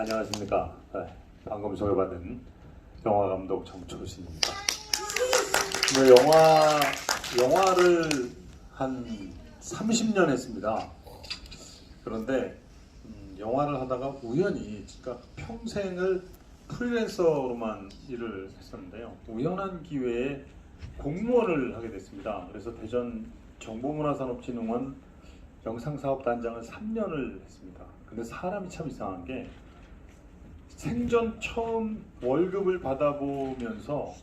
안녕하십니까. 네, 방금 소개받은 영화 감독 정철신입니다. 네, 영화 영화를 한 30년 했습니다. 그런데 음, 영화를 하다가 우연히 그러니까 평생을 프리랜서로만 일을 했었는데요. 우연한 기회에 공무원을 하게 됐습니다. 그래서 대전 정보문화산업진흥원 영상사업단장을 3년을 했습니다. 근데 사람이 참 이상한 게 생전 처음 월급을 받아보면서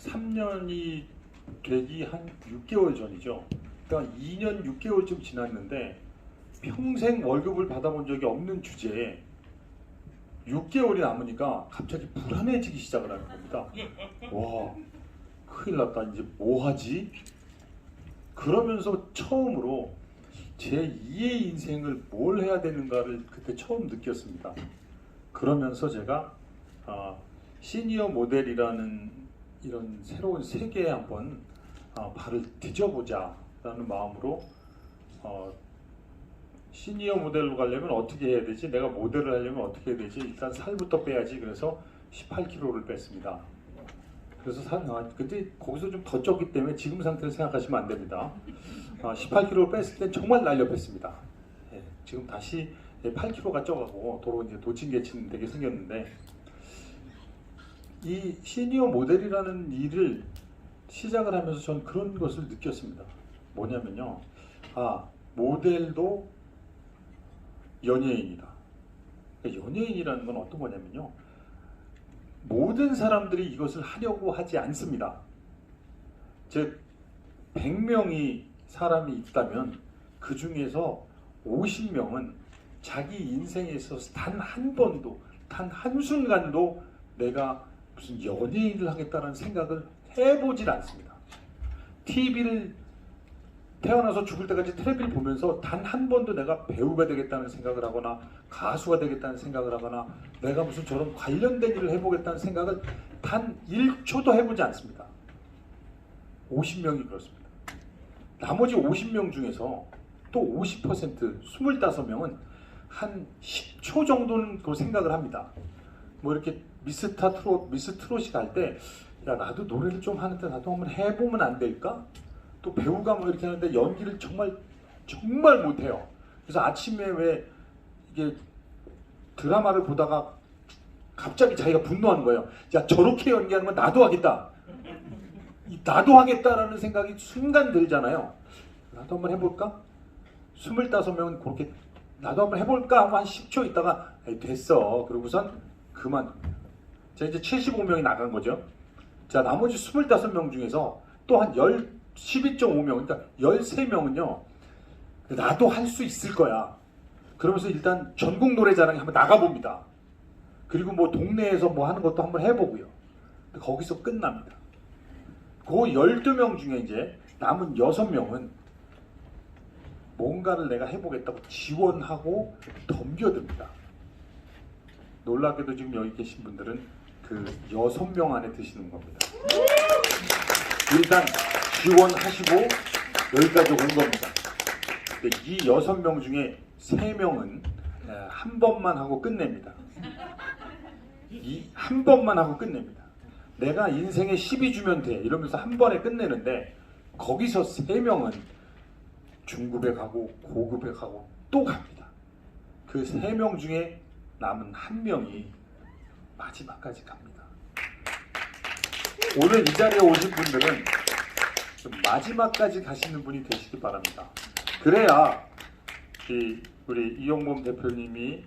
3년이 되기 한 6개월 전이죠. 그러니까 2년 6개월쯤 지났는데 평생 월급을 받아본 적이 없는 주제에 6개월이 남으니까 갑자기 불안해지기 시작을 하는 겁니다. 와, 큰일 났다. 이제 뭐 하지? 그러면서 처음으로 제 2의 인생을 뭘 해야 되는가를 그때 처음 느꼈습니다. 그러면서 제가 아, 시니어 모델이라는 이런 새로운 세계에 한번 아, 발을 디뎌보자라는 마음으로 어, 시니어 모델로 가려면 어떻게 해야 되지? 내가 모델을 하려면 어떻게 해야 되지? 일단 살부터 빼야지. 그래서 18kg를 뺐습니다. 그래서 살, 아, 그때 거기서 좀 더 쪘기 때문에 지금 상태를 생각하시면 안 됩니다. 아, 18kg를 뺐을 땐 정말 날렵했습니다. 예, 지금 다시 8kg가 쪄가고 도로 이제 도친 개친 되게 생겼는데 이 시니어 모델이라는 일을 시작을 하면서 전 그런 것을 느꼈습니다. 뭐냐면요, 아 모델도 연예인이다. 그러니까 연예인이라는 건 어떤 거냐면요, 모든 사람들이 이것을 하려고 하지 않습니다. 즉 100명이 사람이 있다면 그 중에서 50명은 자기 인생에 있어서 단 한 번도 단 한순간도 내가 무슨 연예인을 하겠다는 생각을 해보질 않습니다. TV를 태어나서 죽을 때까지 텔레비를 보면서 단 한 번도 내가 배우가 되겠다는 생각을 하거나 가수가 되겠다는 생각을 하거나 내가 무슨 저런 관련된 일을 해보겠다는 생각을 단 1초도 해보지 않습니다. 50명이 그렇습니다. 나머지 50명 중에서 또 50% 25명은 한 10초 정도는 그 생각을 합니다. 뭐 이렇게 미스타 트롯 미스 트롯이 갈 때 야 나도 노래를 좀 하는데 나도 한번 해보면 안 될까? 또 배우가 뭐 이렇게 하는데 연기를 정말 정말 못해요. 그래서 아침에 왜 이게 드라마를 보다가 갑자기 자기가 분노하는 거예요. 야 저렇게 연기하는 건 나도 하겠다. 이 나도 하겠다라는 생각이 순간 들잖아요. 나도 한번 해볼까? 25명은 그렇게 나도 한번 해볼까 하고 한 10초 있다가 됐어. 그러고선 그만. 자 이제 75명이 나간 거죠. 자 나머지 25명 중에서 또 한 12.5명, 그러니까 13명은요. 나도 할 수 있을 거야. 그러면서 일단 전국 노래자랑에 한번 나가봅니다. 그리고 뭐 동네에서 뭐 하는 것도 한번 해보고요. 거기서 끝납니다. 그 12명 중에 이제 남은 6명은 뭔가를 내가 해보겠다고 지원하고 덤벼듭니다. 놀랍게도 지금 여기 계신 분들은 그 6명 안에 드시는 겁니다. 일단 지원하시고 여기까지 온 겁니다. 이 6명 중에 3명은 한 번만 하고 끝냅니다. 이 한 번만 하고 끝냅니다. 내가 인생에 10이 주면 돼 이러면서 한 번에 끝내는데 거기서 3명은 중급에 가고 고급에 가고 또 갑니다. 그 3명 중에 남은 한 명이 마지막까지 갑니다. 오늘 이 자리에 오신 분들은 좀 마지막까지 가시는 분이 되시기 바랍니다. 그래야 이 우리 이용범 대표님이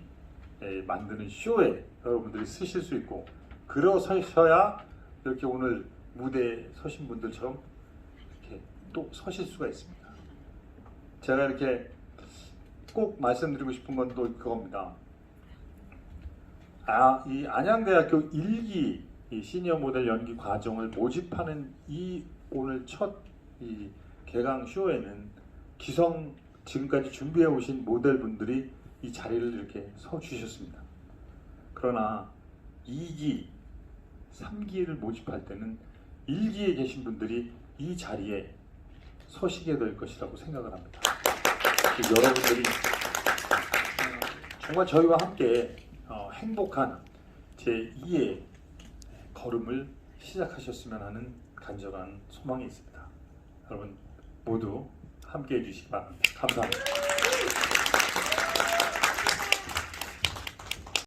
에, 만드는 쇼에 여러분들이 쓰실 수 있고 그러셔야 이렇게 오늘 무대에 서신 분들처럼 이렇게 또 서실 수가 있습니다. 제가 이렇게 꼭 말씀드리고 싶은 건 또 그겁니다. 아, 이 안양대학교 일기 이 시니어 모델 연기 과정을 모집하는 이 오늘 첫 이 개강 쇼에는 기성 지금까지 준비해 오신 모델분들이 이 자리를 이렇게 서 주셨습니다. 그러나 2기, 3기를 모집할 때는 1기에 계신 분들이 이 자리에 서시게 될 것이라고 생각을 합니다. 여러분들이 어, 정말 저희와 함께 어, 어, 행복한 제 2의 걸음을 시작하셨으면 하는 간절한 소망이 있습니다. 여러분 모두 함께 해주시기 바랍니다. 감사합니다.